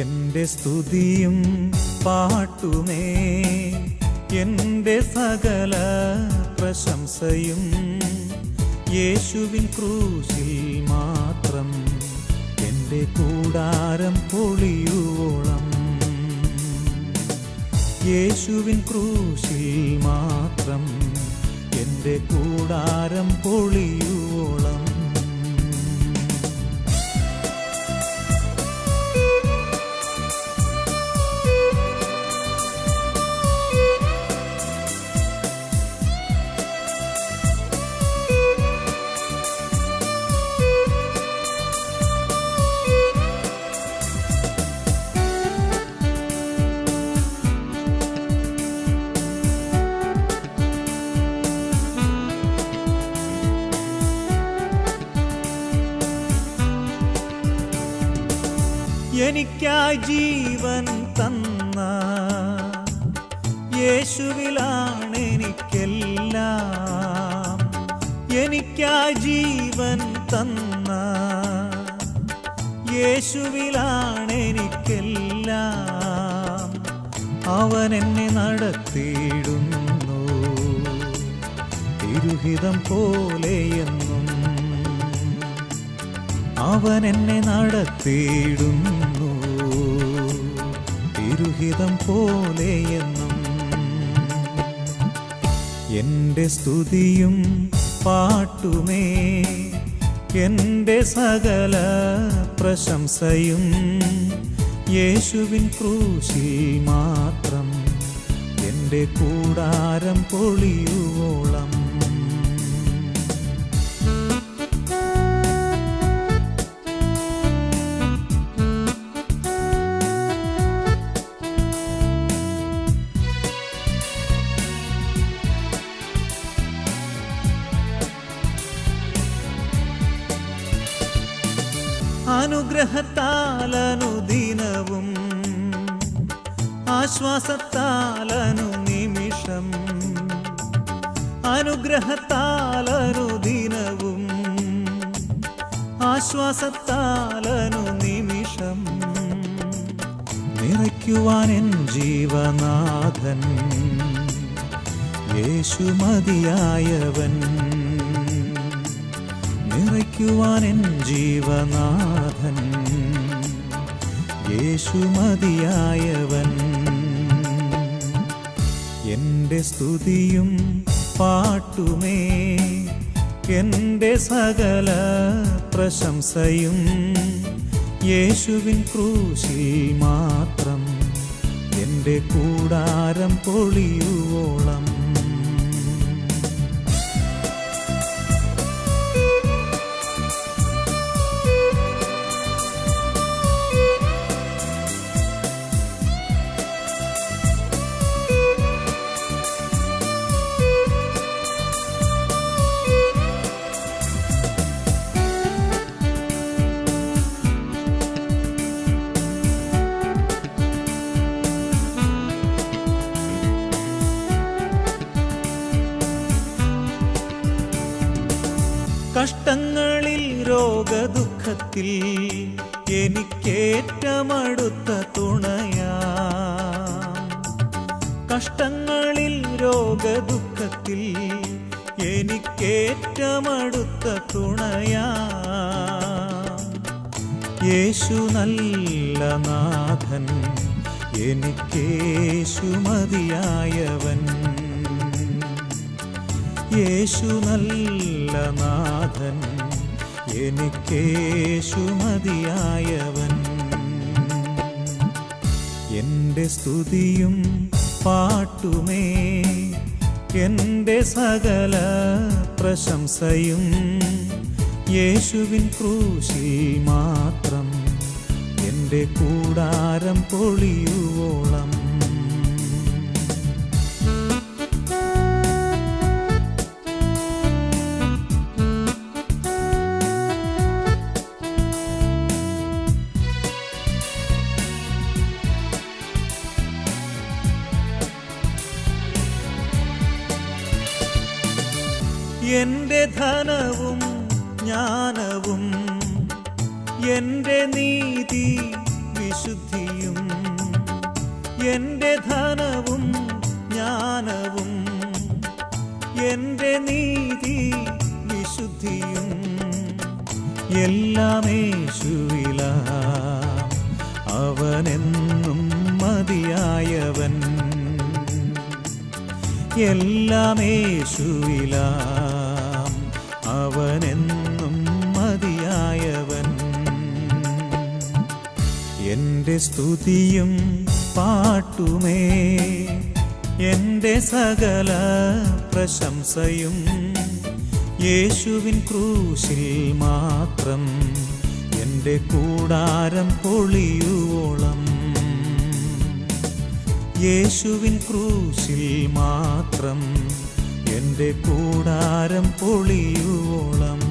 എന്റെ സ്തുതിയും പാട്ടുമേ എന്റെ സകല പ്രശംസയും യേശുവിൻ ക്രൂശിൽ മാത്രം എന്റെ കൂടാരം പൊളിയോളം യേശുവിൻ ക്രൂശിൽ മാത്രം എന്റെ കൂടാരം പൊളിയുവോളം. എനിക്കായി ജീവൻ തന്ന യേശുവിലാണ് എനിക്കെല്ലാം. എനിക്കായി ജീവൻ തന്ന യേശുവിലാണ് എനിക്കെല്ലാം. അവൻ എന്നെ നടത്തിയിടുന്നു. തിരുഹിതം പോലെയെന്നും അവൻ എന്നെ നടത്തിയിടുന്നു. തിരുഹിതം പോലെയെന്നും എന്റെ സ്തുതിയും പാട്ടുമേ എന്റെ സകല പ്രശംസയും യേശുവിൻ ക്രൂശി മാത്രം എന്റെ കൂടാരം പൊളിയുവോളം. അനുഗ്രഹത്താലനുദിനവും ആശ്വാസത്താലനു നിമിഷം അനുഗ്രഹത്താലനുദിനവും ആശ്വാസത്താലനു നിമിഷം. നിറയ്ക്കുവാൻ എൻ ജീവനാഥൻ യേശു മതിയായവൻ. നിറയ്ക്കുവാൻ എൻ ജീവനാഥൻ. യേശു മതിയായവൻ. എന്റെ സ്തുതിയും പാട്ടുമേ എന്റെ സകല പ്രശംസയും യേശുവിൻ ക്രൂശിൽ മാത്രം എന്റെ കൂടാരം പൊളിയുവോളം. രോഗദുഃഖത്തിൽ എനിക്കേറ്റമടുത്ത തുണയാ. കഷ്ടങ്ങളിൽ രോഗദുഃഖത്തിൽ എനിക്കേറ്റമടുത്ത തുണയാ. യേശു നല്ല നാഥൻ എനിക്കേശു മതിയായവൻ. യേശു നല്ല നാഥൻ എനിക്കേശു മതിയായവൻ എന്റെ സ്തുതിയും പാട്ടുമേ എന്റെ സകല പ്രശംസയും യേശുവിൻ ക്രൂശി മാത്രം എന്റെ കൂടാരം പൊളിയുവോളം എന്റെ ധനവും ജ്ഞാനവും എന്റെ നീതി വിശുദ്ധിയും എന്റെ ധനവും ജ്ഞാനവും എന്റെ നീതി വിശുദ്ധിയും എല്ലാം യേശുവില. അവനെന്നും മതിയായവൻ എല്ലാം യേശുവില. എന്റെ സ്തുതിയും പാട്ടുമേ. എന്റെ സകല പ്രശംസയും യേശുവിൻ ക്രൂശിൽ മാത്രം. എന്റെ കൂടാരം പൊളിയുവോളം. യേശുവിൻ ക്രൂശിൽ മാത്രം. എന്റെ കൂടാരം പൊളിയുവോളം.